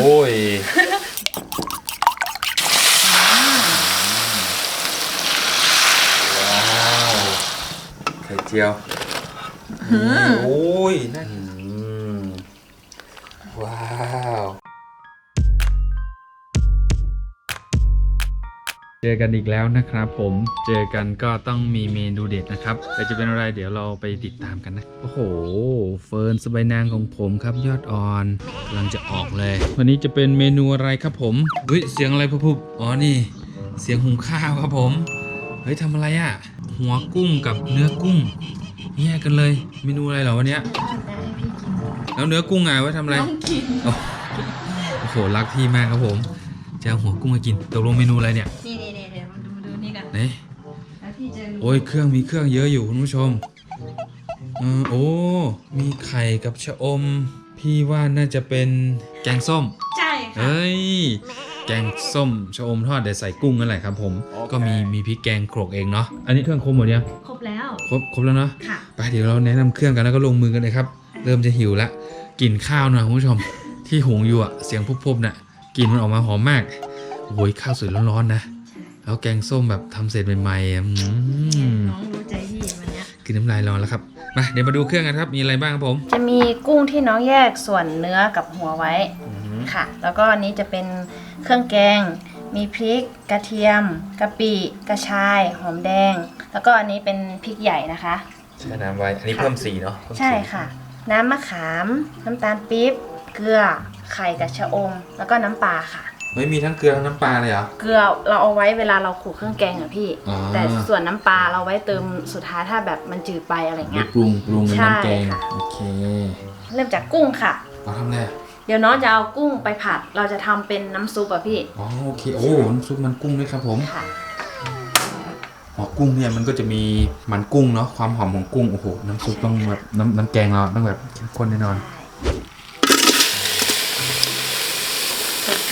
โอ้ยว้าวไข่เจียวโอ้ยน่าอืม เจอกันอีกแล้วนะครับผม เจอกันก็ต้องมีเมนูเด็ดนะครับ แต่จะเป็นอะไรเดี๋ยวเราไปติดตามกันนะ โอ้โห เฟิร์นสบายนางของผมครับยอดอ่อนกำลังจะออกเลย วันนี้จะเป็นเมนูอะไรครับผมเฮ้ยเสียงอะไรพุบๆอ๋อนี่ เสียงหุงข้าวครับผม เฮ้ยทำอะไรอะ่ะ หัวกุ้งกับเนื้อกุ้งแยกกันเลย เมนูอะไรเหรอวันเนี้ยแล้วเนื้อกุ้งไงไว้ทำอะไรต้องกินโอ้โอ้โหรักพี่มากครับผมจะเอาหัวกุ้งมากินตกลงเมนูอะไรเนี่ยนี่ อ้ยเครื่องมีเครื่องเยอะอยู่คุณผู้ชมเออโอ้ มีไข่กับชะอม พี่ว่าน่าจะเป็นแกงส้ม ใช่ค่ะเฮ้ย แกงส้มชะอมทอดเดี๋ยวใส่กุ้งนั่นแหละครับผม ก็มีมีพริกแกงโขลกเองเนาะ อันนี้เครื่องครบหมดยัง ครบแล้ว ครบครบแล้วเนาะ ค่ะ ไปเดี๋ยวเราแนะนำเครื่องกันแล้วก็ลงมือกันเลยครับ เริ่มจะหิวละกลิ่นข้าวหน่อยคุณผู้ชม ที่หุงอยู่อะเสียงพุบๆน่ะกลิ่นมันออกมาหอมมากโอ้ยข้าวสวยร้อนๆนะ แล้วแกงส้มแบบทำเสร็จใหม่ๆอะอืมน้องรู้ใจพี่วันเนี้ยกินน้ำลายรอนแล้วครับมาเดี๋ยวมาดูเครื่องกันครับมีอะไรบ้างครับผม จะมีกุ้งที่น้องแยกส่วนเนื้อกับหัวไว้ค่ะ แล้วก็อันนี้จะเป็นเครื่องแกง มีพริก กระเทียมกะปิกระชายหอมแดง แล้วก็อันนี้เป็นพริกใหญ่นะคะใช่น้ำไว้อันนี้เพิ่มสีเนาะใช่ค่ะ น้ำมะขาม น้ำตาลปี๊บเกลือไข่กับชะอม แล้วก็น้ำปลาค่ะ เฮ้ยมีทั้งเกลือทั้งน้ำปลาเลยเหรอ เกลือเราเอาไว้เวลาเราขูดเครื่องแกงอะพี่อ่าแต่ส่วนน้ำปลาเราไว้เติมสุดท้ายถ้าแบบมันจืดไปอะไรไว้เงี้ย ปรุงปรุงในน้ำแกง ใช่ค่ะ โอเคเริ่มจากกุ้งค่ะ เราทำอะไรอะเดี๋ยวน้องจะเอากุ้งไปผัด เราจะทำเป็นน้ำซุปอะพี่ อ๋อโอเคโอ้น้ำซุปมันกุ้งด้วยครับผมค่ะหัวกุ้งเนี่ยมันก็จะมีมันกุ้งเนาะความหอมของกุ้งโอ้โหน้ำซุปต้องแบบน้ำน้ำแกงเราต้องแบบเข้มข้นแน่นอนใส่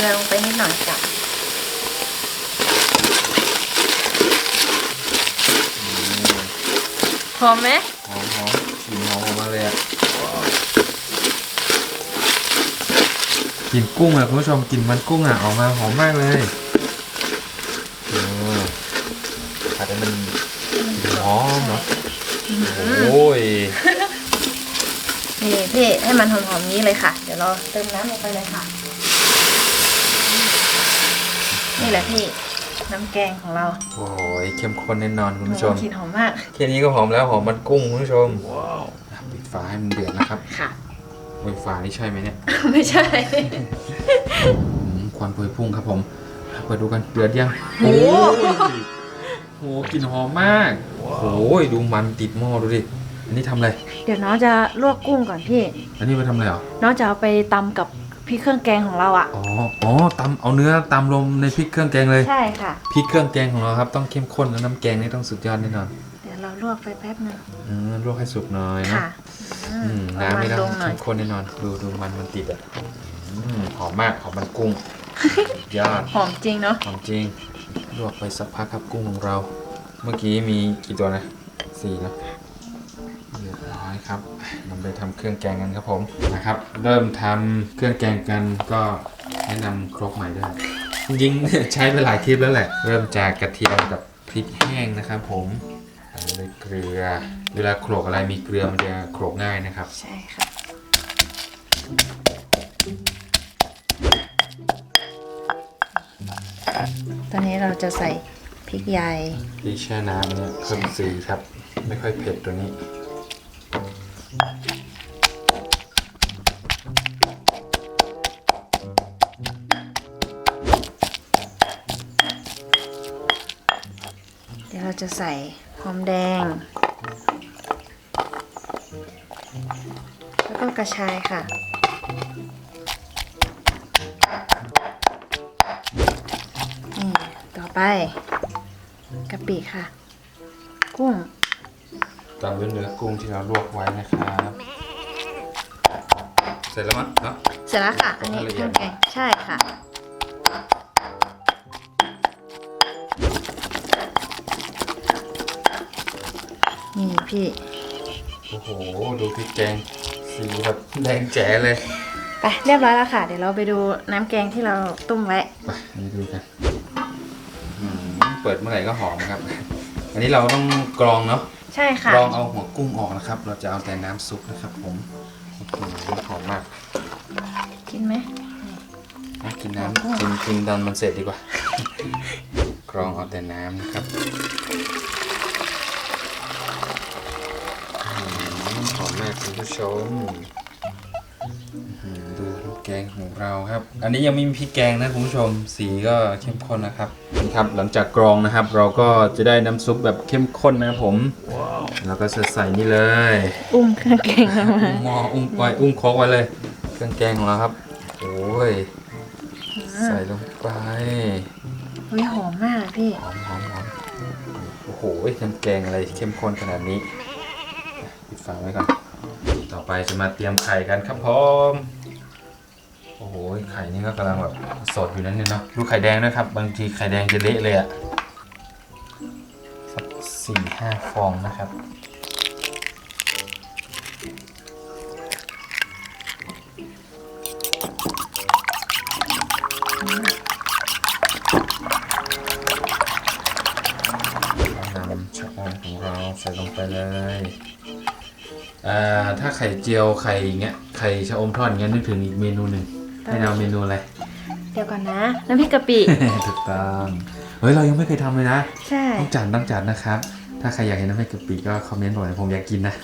ลือลงไปนิดหน่อยจ้ะหอมไหมหอมหอมกลิ่นหอมออกมาเลยอะกลิ่นกุ้งอะคุณผู้ชมกลิ่นมันกุ้งอะออกมาหอมมากเลยโอ้ผัดให้มันหอมเนาะโอ้ยนี่พี่ให้มันหอมๆนี้เลยค่ะ เดี๋ยวเราเติมน้ำลงไปเลยค่ะ นี่แหละพี่น้ำแกงของเราโอ้ยเข้มข้นแน่นอนคุณผู้ชมกลิ่นหอมมากแค่นี้ก็หอมแล้วหอมมันกุ้งคุณผู้ชมว้าวปิดฝาให้มันเดือดนะครับค่ะโอ้ยฝานี่ใช่ไหมเนี่ย ไม่ใช่อืมควันพวยพุ่งครับผมเปิดดูกันเดือดยังโอ้ยโอ้กลิ่นหอมมากโอ้ยดูมันติดหม้อดูดิอันนี้ทำอะไรเดี๋ยวน้องจะลวกกุ้งก่อนพี่ อันนี้ไปทำอะไรเหรอน้องจะเอาไปตำกับ พริกเครื่องแกงของเราอะอ๋อ อ๋อตำเอาเนื้อตำลงในพริกเครื่องแกงเลย ใช่ค่ะ พริกเครื่องแกงของเราครับต้องเข้มข้นแล้วน้ำแกงนี่ต้องสุดยอดแน่นอนเดี๋ยวเราลวกไปแป๊บหนึงอืมลวกให้สุกหน่อยเนาะค่ะอืมเอาน้ำมัไม่นต้องลงหน่อเข้ยมข้นแน่นอน ดูดูมันมันติดอะอืมหอมมากหอมมันกุ้ง ยอด หอมจริงเนาะหอมจริงลวกไปสักพักครับกุ้งของเรา เมื่อกี้มีกี่ตัวนะสี่นะเรียบร้อยครับนำไปทำเครื่องแกงกันครับผมนะครับ เริ่มทำเครื่องแกงกันก็แนะนำครกใหม่ด้วยจริงๆใช้ไปหลายคลิปแล้วแหละ เริ่มจากกระเทียมกับพริกแห้งนะครับ ผมตามด้วยเกลือ เวลาโขลกอะไรมีเกลือมันจะโขลกง่ายนะครับ ใช่ค่ะตอนนี้เราจะใส่พริกใหญ่พริกแช่น้ำเนี่ยเพิ่มสีครับ ไม่ค่อยเผ็ดตัวนี้ จะใส่หอมแดง แล้วก็กระชายค่ะ นี่ ต่อไปกะปิค่ะ กุ้งตามด้วยเนื้อกุ้งที่เราลวกไว้นะครับ เสร็จแล้วมั้งเนาะ เสร็จแล้วค่ะ อันนี้ละเคเอียรื่ดองแกงใช่ค่ะ พี่ โอ้โห ดูพริกแกงสีแบบแดงแจ๋เลย ไปเรียบร้อยแล้วค่ะ เดี๋ยวเราไปดูน้ำแกงที่เราต้มไว้ ไปไปดูกันอืมเปิดเมื่อไหร่ก็หอมครับ อันนี้เราต้องกรองเนาะ ใช่ค่ะกรองเอาหัวกุ้งออกนะครับ เราจะเอาแต่น้ำซุปนะครับผมโอ้โหหอมมากกินไหม อะกินน้ำกินกินตอนมันเสร็จดีกว่า กรองเอาแต่น้ำนะครับอื คุณผู้ชมอื้อหือดูน้ำแกงของเราครับ อันนี้ยังไม่มีพริกแกงนะคุณผู้ชม สีก็เข้มข้นนะครับนี่ครับ หลังจากกรองนะครับ เราก็จะได้น้ำซุปแบบเข้มข้นนะครับผมเราก็จะใส่นี่เลย อุ้มเครื่องแกงเรามาอุ้มหม้ออุ้มไว้อุ้มโคกไว้เลย เครื่องแกงของเราครับ โอ้ย ใส่ลงไปเฮ้ยหอมมากพี่ หอมหอมหอมโอ้โหน้ำแกงอะไรเข้มข้นขนาดนี้ ปิดฝาไว้ก่อน ต่อไปจะมาเตรียมไข่กันครับผมโอ้โหไข่นี่ก็กำลังแบบสดอยู่นั่นเนี่ยเนาะดูไข่แดงด้วยครับ บางทีไข่แดงจะเละเลยอะสักสี่ห้าฟองนะครับ ข่เจียวไข่อย่างเงี้ยไข่ชะอมทอดอย่างเงี้ยนึกถึงอีกเมนูหนึ่งให้เราเมนูอะไรเดี๋ยวก่อนนะน้ำพริกกะปิ ถูกต้องเฮ้ยเรายังไม่เคยทำเลยนะใช่ ต้องจัดต้องจัดนะครับ ถ้าใครอยากเห็นน้ำพริกกะปิก็คอมเมนต์บอกหน่อยผมอยากกินนะ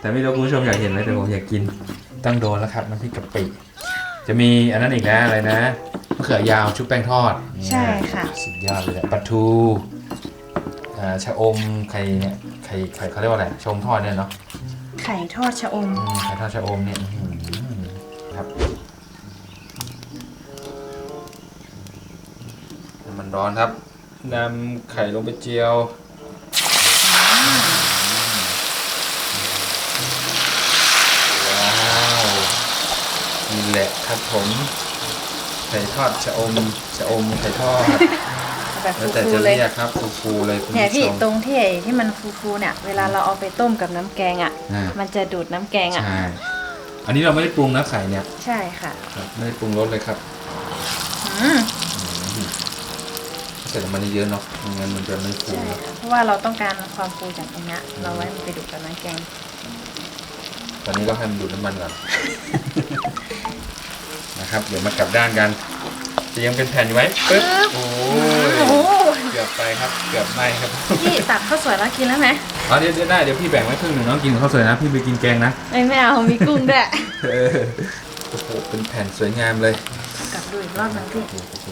แต่ไม่รู้คุณผู้ชมอยากเห็นไหมแต่ผมอยากกินต้องโดนแล้วครับน้ำพริกกะปิ จะมีอันนั้นอีกนะอะไรนะมะเขือยาวชุบแป้งทอดใช่ค่ะ สุดยอดเลยอะปลาทูอ่าชะอมไข่เนี่ยไข่ไข่เขาเรียกว่าอะไรชะอมทอดเนี่ยเนาะ ไข่ทอดชะอม อืมไข่ทอดชะอมเนี่ยอื้อหือครับน้ำมันร้อนครับนำไข่ลงไปเจียว ว้าวนี่แหละครับผม ไข่ทอดชะอมชะอมไข่ทอด แบบแล้วแต่ฟูจะๆเลย เรียกครับฟูๆเลยคุณเนี่ยผู้พี่ชม ตรงที่ไอ้ที่มันฟูๆเนี่ย เวลาเราเอาไปต้มกับน้ำแกงอะ อ่ามันจะดูดน้ำแกงอะ ใช่ อันนี้เราไม่ได้ปรุงนะไข่เนี่ยใช่ค่ะครับไม่ได้ปรุงรสเลยครับอืมใส่น้ำมันเยอะๆเนาะไม่งั้นมันจะไม่ฟูใช่ค่ะเพราะว่าเราต้องการความฟูจากตรงเนี้ยเราไว้มันไปดูดกับน้ำแกง ตอนนี้ก็ให้มันดูดน้ำมันก่อน นะครับ เดี๋ยวมากลับด้านกันจะยังเป็นแผ่นอยู่ไหมปึ๊บโอ้โอ้โหยเกือบไปครับ เกือบไหมครับพี่ตักข้าวสวยแล้วกินแล้วไหมอ๋อเดี๋ยวเดี๋ยวได้เดี๋ยวพี่แบ่งไว้ครึ่งหนึ่งน้องกินกับข้าวสวยนะ พี่ไปกินแกงนะไม่ไม่เอามีกุ้งด้วยเออโอ้โหเป็นแผ่นสวยงามเลยกลับดูอีกรอบหนึงพี่โอ้โห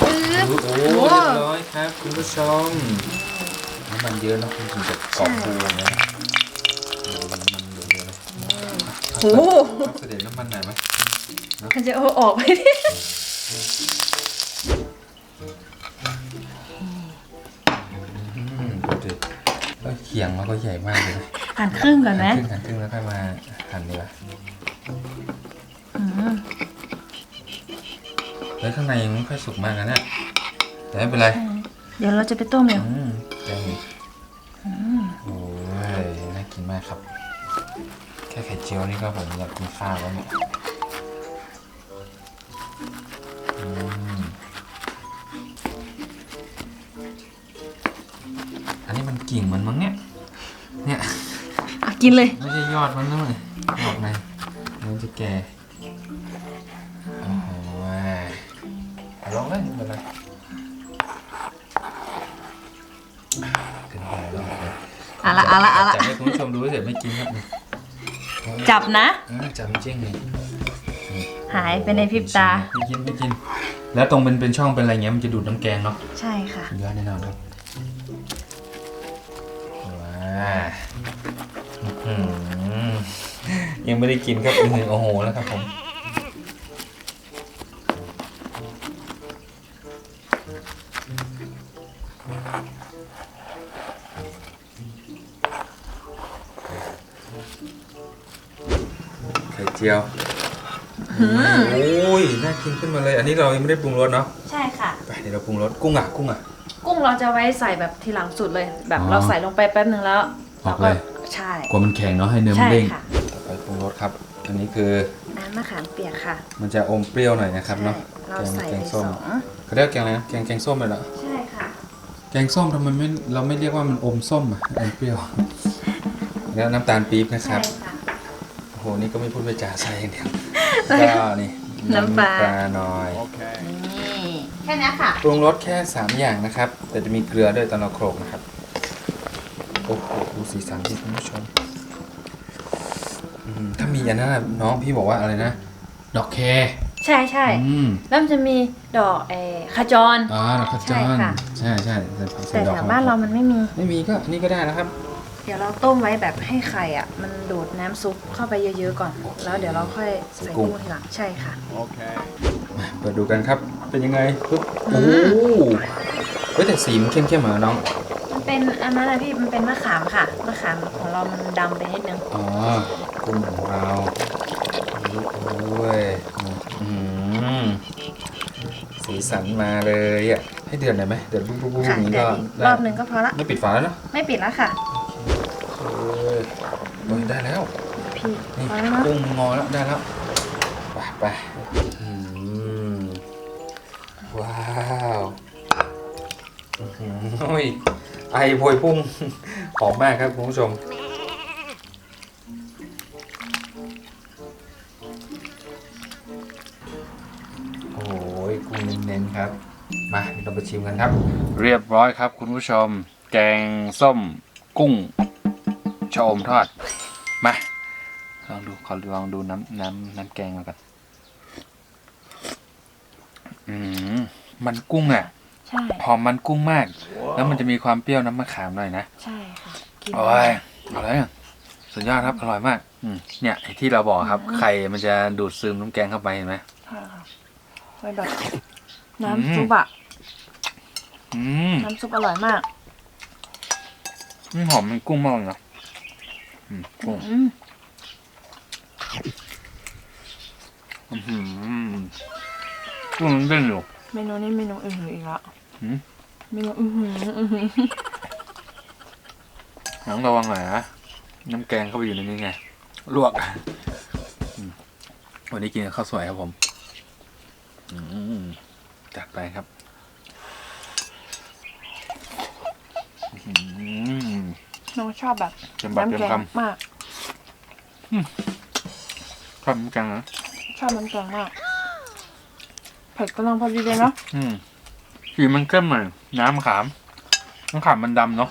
เป็นไงปึ๊บโอ้โหโอ้เรียบร้อยครับ คุณผู้ชมน้ำมันเยอะเนาะมันถึงจะกรอบฟูอย่างเงี้ยโอ้โหน้ำมันเยอะๆเลยโอ้โหพักเสด็จน้ำมันหน่อยไหมมันจะเอาออกไปดิ แล้วเขียงมันก็ใหญ่มากเลยนะหั่นครึ่งก่อนไหมหั่ครึ่งหั่นครึ่งแล้วค่อยมาหั่นดีกว่าอืมแล้วข้างในยังไม่ค่อยสุกมากนะเนี่ยแต่ไม่เป็นไร เดี๋ยวเราจะไปต้มเดี๋ยวอืมแกงโอ้ยน่ากินมากครับ แค่ไข่เจียวนี่ก็ผมอยากกินข้าวแล้วเนี่ย กินเลย ไม่ใช่ยอดมันนะเลยยอดในมันจะแก่โอ้โหเอาลองเลยไม่เป็นไรขึ้นไปลองเลยเอาละเอาละเอาละจับให้คุณผู้ชมดูเสร็จไม่กินครับนี่จับนะ เออจับจริงเลยหายไปในพริบตา ไม่กินไม่กิน แล้วตรงเป็นเป็นช่องเป็นอะไรเงี้ยมันจะดูดน้ำแกงเนาะ ใช่ค่ะสุดยอดแน่นอนครับว้าอื้อหือ ยังไม่ได้กินครับอื้อหือโอ้โหแล้วครับผมไข่เจียวโอ้ยน่ากินขึ้นมาเลย อันนี้เรายังไม่ได้ปรุงรสเนาะใช่ค่ะไปเดี๋ยวเราปรุงรสกุ้งอะกุ้งอะกุ้งเราจะไว้ใส่แบบทีหลังสุดเลย แบบอ๋อเราใส่ลงไปแป๊บนึงแล้วอเราอกก็เลย ใช่กลัวมันแข็งเนาะให้เนื้อมันใช่เด้งค่ะต่อไปปรุงรสครับ อันนี้คือน้ำมะขามเปียกค่ะมันจะอมเปรี้ยวหน่อยนะครับเนาะใช่เราแกงใส่แกไปงสส้มองเขาเรียกแกงอะไรนะแกงแกงส้มเลยเหรอใช่ค่ะ แกงส้มทำไมไม่เราไม่เรียกว่ามันอมส้มอะอมเปรี้ยว แล้วน้ำตาลปี๊บนะคใช่รับค่ะ โอ้โหนี่ก็ไม่พูดไปจาใส่อย่างเดียวก็นี่น้ำปลา หน่อย นี่แค่นี้ค่ะปรุงรสแค่ 3 อย่างนะครับ แต่จะมีเกลือด้วยตอนเราโขลกนะครับ โอ้โหดูสีสันที่คุณผู้ชมอืมถ้ามีอันนั้นน่ะน้องพี่บอกว่าอะไรนะ ดอกแครใช่ใช่อืมแล้วมันจะมีดอกเออขจร อ๋อดอกขจใช่รค่ะ ใช่ใช่ใส่ใส่แต่ดอกแถวของบ้านเรามันไม่มี ไม่มีก็อันนี้ก็ได้นะครับ เดี๋ยวเราต้มไว้แบบให้ไข่อะ มันดูดน้ำซุปเข้าไปเยอะๆก่อน แล้วเดี๋ยวเราค่อยใส่กุ้งทีหลังใช่ค่ะ มาเปิดดูกันครับ เป็นยังไงปึ๊บโอ้โหเฮ้ยแต่สีมันเข้มๆเหมือนน้องมัน เป็นอันนั้นนะพี่มันเป็นมะขามค่ะมะขามของเรามันดำไปนิดนึงอ๋อกุ้งของเราโอ้ยอืมสีสันมาเลยอะให้เดือดหน่อยไหมเดือดปุ๊บปุ๊บปุ๊บอค่ะย่างนี้เดี๋ยก็วอีกได้รอบหนึ่งก็พอละ ไม่ปิดฝาแล้วเนอะไม่ปิดแล้วค่ะเอ้ยเฮ้ยได้แล้ว พี่นี่พอแล้วเนาะกุ้งงอแล้วได้แล้วไปไปอืมว้าวอื้อหือโอ้ย ไอพวยพุ่งหอมมากครับคุณผู้ชม โอ้ยกุ้งเน้นๆครับ มาเราไปชิมกันครับ เรียบร้อยครับคุณผู้ชม แกงส้มกุ้งชะอมทอด มาลองดูขอลองดูน้ำน้ำน้ำแกงมาก่อนอืมมันกุ้งอะ ใช่หอมมันกุ้งมาก แล้วมันจะมีความเปรี้ยวน้ำมะขามหน่อยนะ ใช่ค่ะกินโอ้ยอร่อยอะสุดยอดครับ อร่อยมาก อืมเนี่ยไอ้ที่เราบอกครับ ไข่มันจะดูดซึมน้ำแกงเข้าไปเห็นไหมใช่ค่ะไว้แบบอืมน้ำซุปอะอืมน้ำซุปอร่อยมากอืมหอมมันกุ้งมากเลยนะอืมกุ้งอืมอื้อหือกุ้งมันเด้งอยู่ เมนูนี้เมนูอื่นอีกแล้วหืม เมนูอือหืออือหือต้องระวังหน่อยนะน้ำแกงเข้าไปอยู่ในนี้ไง ลวกอืมวันนี้กินกับข้าวสวยครับผมอืมจัดไปครับอื้อหือน้องชอบแบบเต็มปากน้ำเต็มแกงคมากำชอบน้ำแกงนะชอบน้ำแกงมาก เผ็ดกำลังพอดีเลยเนาะอืมสีมันเข้มหน่อยน้ำมะขามมะขามมันดำเนาะ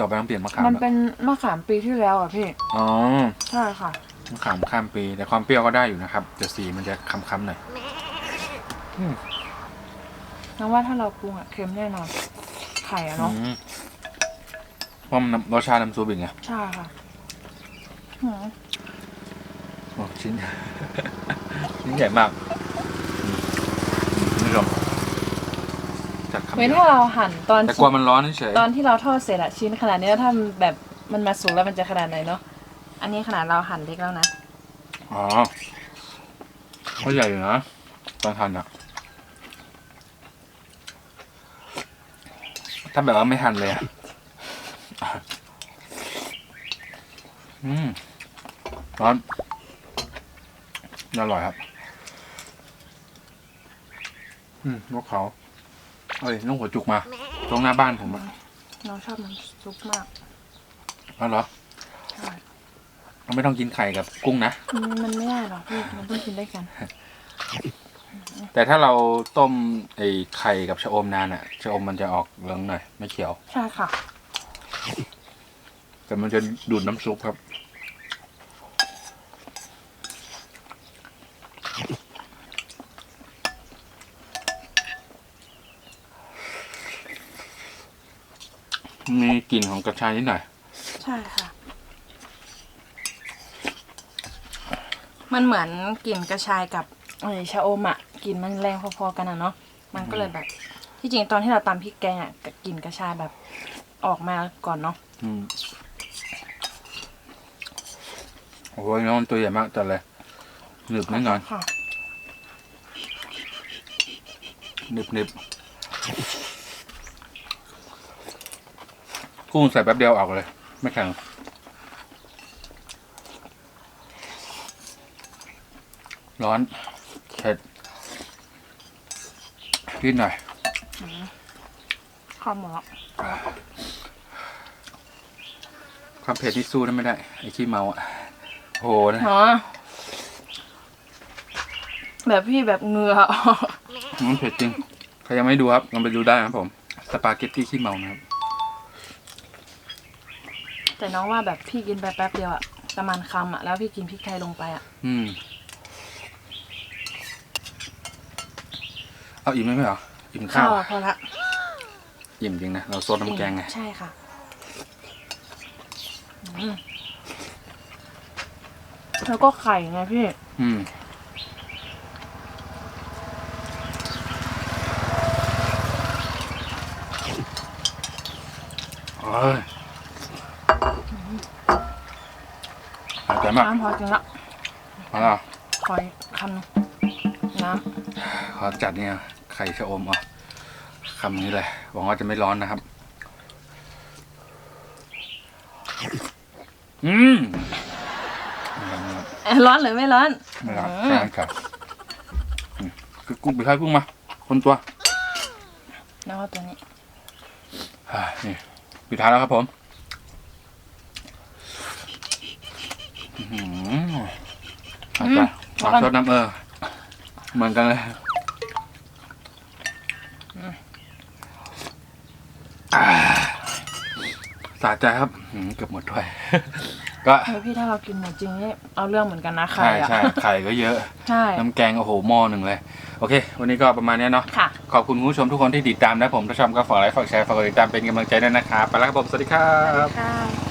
ต่อไปต้องเปลี่ยนมะขามมันละเป็นมะขามปีที่แล้วอะพี่อ๋อใช่ค่ะ มะขามข้ามปีแต่ความเปรี้ยวก็ได้อยู่นะครับแต่สีมันจะค้ำๆหน่อยน้องว่าถ้าเราปรุงอะเค็มแน่นอน ไข่อะเนาะอืมเพราะมันน้ำรสชาติน้ำซุปอีกไงใช่ค่ะหืม โอ้ชิ้น ชิ้นใหญ่มากอืมคุณผู้ชม จัดคำเว้นเดียวถ้าเราหั่นตอนแต่กลัวมันร้อนเฉยตอนที่เราทอดเสร็จอะชิ้นขนาดนี้แล้วถ้ามันแบบมันมาสุกแล้วมันจะขนาดไหนเนาะอันนี้ขนาดเราหั่นเล็กแล้วนะอ๋อก็ใหญ่อยู่นะตอนทานอะถ้าแบบว่าไม่ทันเลยอะอืมร้อนอร่อยครับ อืมนกเขา เอ้ยนกหัวจุกมา ตรงหน้าบ้านผมอะน้องชอบน้ำซุปมากอ๋อเหรอใช่เราไม่ต้องกินไข่กับกุ้งนะมันมันไม่ได้หรอกพี่มันต้องกินด้วยกัน แต่ถ้าเราต้มไอ้ไข่กับชะอมนานอะชะอมมันจะออกเหลืองหน่อย ไม่เขียว ใช่ค่ะ แต่มันจะดูดน้ำซุปครับ มีกลิ่นของกระชายนิดหน่อย ใช่ค่ะ มันเหมือนกลิ่นกระชายกับเออชะอมอะกลิ่นมันแรงพอๆกันอะเนาะมันก็เลยแบบ ที่จริงตอนที่เราตำพริกแกงอะกลิ่นกระชายแบบออกมาก่อนเนาะอืมโอ้ยน้องมันตัวใหญ่มากจัดเลยหนึบแน่นอนค่ะหนึบหนึบ กุ้งใส่แป๊บเดียวออกเลย ไม่แข็งร้อนเผ็ดนิดหน่อยข้าวหมอความเผ็ดนี่สู้ได้ไม่ได้ ไอ้ขี้เมาอะโหนะ อ๋อแบบพี่แบบเหงือออกมันเผ็ดจริง ใครยังไม่ดูครับลองไปดูได้นะครับผม สปาเกตตี้ขี้เมานะครับ แต่น้องว่าแบบพี่กินไปแป๊บเดียวอะประมาณคำอะแล้วพี่กินพริกไทยลงไปอะอืม เอาอิ่มไหมไม่เหรออิ่มข้าข้าววอะพอละอิ่มจริงนะ เราซดน้ำแกงไง ใช่ค่ะอืมแล้วก็ไข่ไงพี่อืม โอ้ยอร่อย มากน้ำพอกินละมาแล้วขออีกคำหนึงน้ขอจัดเนี่ยไข่ชะอมอะคำนี้เลยหวังว่าจะไม่ร้อนนะครับ อืมไม่ร้อนไม่ร้อนำเอ๊ะร้อนหรือไม่ร้อน ไม่ร้อนอืมแค่นั้นครับอืมคือกุ้งไปค่ายกุ้งมา คนตัว แล้วก็ตัวนี้อ่านี่ปิดท้ายแล้วครับผม อื้อหืออาจจะขอซดน้ำเออเหมือนกันเลยอ่าสะใจครับอื้อหือเกือบหมดถ้วยก็เฮ้ยพี่ถ้าเรากินหมดจริงนี่เอาเรื่องเหมือนกันนะไข่ใช่อะ ใช่ไข่ก็เยอะใช่ น้ำแกงโอ้โหหม้อหนึ่งเลย โอเค วันนี้ก็ประมาณเนี้ยเนาะค่ะ ขอบคุณคุณผู้ชมทุกคนที่ติดตามนะผมถ้าชอบก็ฝากไลค์ฝากแชร์ฝากกดติดตามเป็นกำลังใจด้วยนะครับไปแล้วครับผมสวัสดีครับ ค่ะ